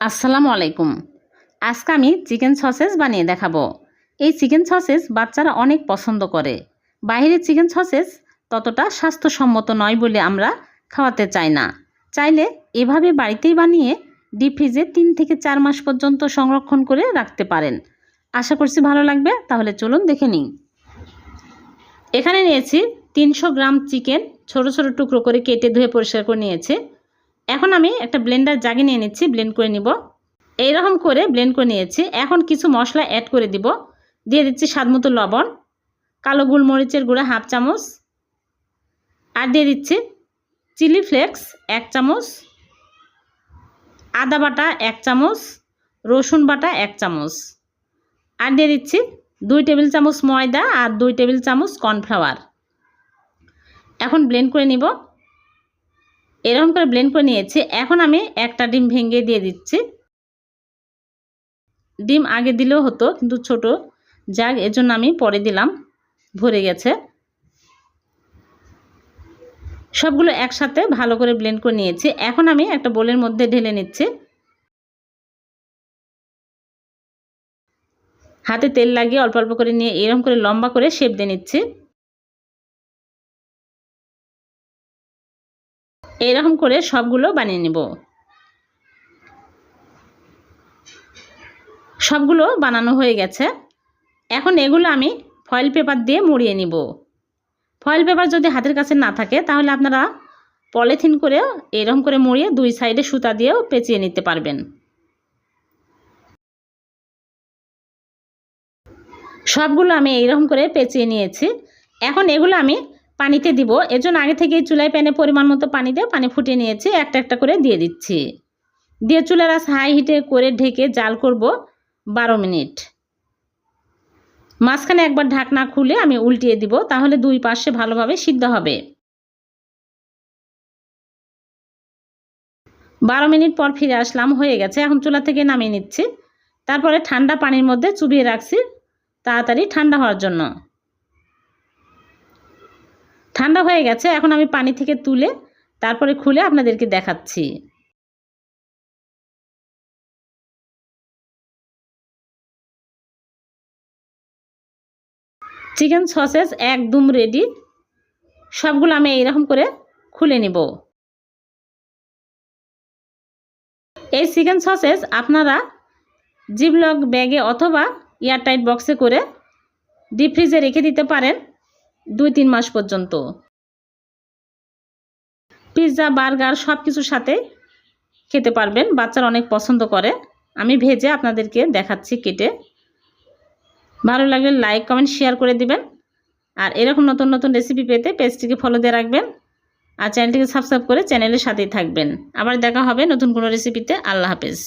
আসসালামু আলাইকুম। আজকে আমি চিকেন সসেস বানিয়ে দেখাবো। এই চিকেন সসেস বাচ্চারা অনেক পছন্দ করে। বাইরের চিকেন সসেস ততটা স্বাস্থ্যসম্মত নয় বলে আমরা খাওয়াতে চাই না। চাইলে এভাবে বাড়িতেই বানিয়ে ডিপ ফ্রিজে তিন থেকে চার মাস পর্যন্ত সংরক্ষণ করে রাখতে পারেন। আশা করছি ভালো লাগবে, তাহলে চলুন দেখে নিই। এখানে নিয়েছি তিনশো গ্রাম চিকেন ছোট ছোট টুকরো করে কেটে ধুয়ে পরিষ্কার করে নিয়েছি। এখন আমি একটা ব্লেন্ডার জাগে নিয়ে নিচ্ছি ব্লেন্ড করে নিব। এইরকম করে ব্লেন্ড করে নিয়েছি। এখন কিছু মশলা অ্যাড করে দিব। দিয়ে দিচ্ছি স্বাদমতো লবণ, কালো গোলমরিচের গুঁড়া হাফ চামচ, আর দিয়ে দিচ্ছি চিলি ফ্লেক্স এক চামচ, আদা বাটা এক চামচ, রসুন বাটা এক চামচ, আর দিয়ে দিচ্ছি দুই টেবিল চামচ ময়দা আর দুই টেবিল চামচ কর্নফ্লাওয়ার। এখন ব্লেন্ড করে নিব। এরকম করে ব্লেন্ড করে নিয়েছি। এখন আমি একটা ডিম ভেঙে দিয়ে দিচ্ছি। ডিম আগে দিলেও হতো, কিন্তু ছোট। যাক এজন্য আমি পরে দিলাম। ভরে গেছে। সবগুলো একসাথে ভালো করে ব্লেন্ড করে নিয়েছি। এখন আমি একটা বোলের মধ্যে ঢেলে নিচ্ছি। হাতে তেল লাগিয়ে অল্প অল্প করে নিয়ে এরকম করে লম্বা করে শেপ দিয়ে নিচ্ছি। এইরকম করে সবগুলো বানিয়ে নেব। সবগুলো বানানো হয়ে গেছে। এখন এগুলো আমি ফয়েল পেপার দিয়ে মুড়িয়ে নিব। ফয়েল পেপার যদি হাতের কাছে না থাকে, তাহলে আপনারা পলিথিন করেও এরকম করে মুড়িয়ে দুই সাইডে সুতা দিয়েও পেঁচিয়ে নিতে পারবেন। সবগুলো আমি এইরকম করে পেঁচিয়ে নিয়েছি। এখন এগুলো আমি পানিতে দিব। এর জন্য আগে থেকে চুলায় প্যানে পরিমাণ মতো পানি দিয়ে পানি ফুটিয়ে নিয়েছি। একটা একটা করে দিয়ে দিচ্ছি। দিয়ে চুলার আস হাই হিটে করে ঢেকে জাল করব বারো মিনিট। মাঝখানে একবার ঢাকনা খুলে আমি উল্টিয়ে দিব, তাহলে দুই পাশে ভালোভাবে সিদ্ধ হবে। বারো মিনিট পর ফিরে আসলাম, হয়ে গেছে। এখন চুলা থেকে নামিয়ে নিচ্ছি। তারপরে ঠান্ডা পানির মধ্যে চুবিয়ে রাখছি, তাড়াতাড়ি ঠান্ডা হওয়ার জন্য। ঠান্ডা হয়ে গেছে, এখন আমি পানি থেকে তুলে তারপরে খুলে আপনাদেরকে দেখাচ্ছি। চিকেন সসেস একদম রেডি সবগুলো আমি এইরকম করে খুলে নিব। এই চিকেন সসেস আপনারা জিবলক ব্যাগে অথবা এয়ারটাইট বক্সে করে ডিপ ফ্রিজে রেখে দিতে পারেন। দুই তিন মাস পর্যন্ত। পিৎজা, বার্গার সব কিছুর সাথে খেতে পারবেন, বাচ্চারা অনেক পছন্দ করে। আমি ভেজে আপনাদেরকে দেখাচ্ছি কেটে। ভালো লাগলে লাইক, কমেন্ট, শেয়ার করে দিবেন। আর এরকম নতুন নতুন রেসিপি পেতে পেজটিকে ফলো দিয়ে রাখবেন। আর চ্যানেলটিকে সাবস্ক্রাইব করে চ্যানেলের সাথেই থাকবেন। আবার দেখা হবে নতুন কোনো রেসিপিতে আল্লাহ হাফেজ।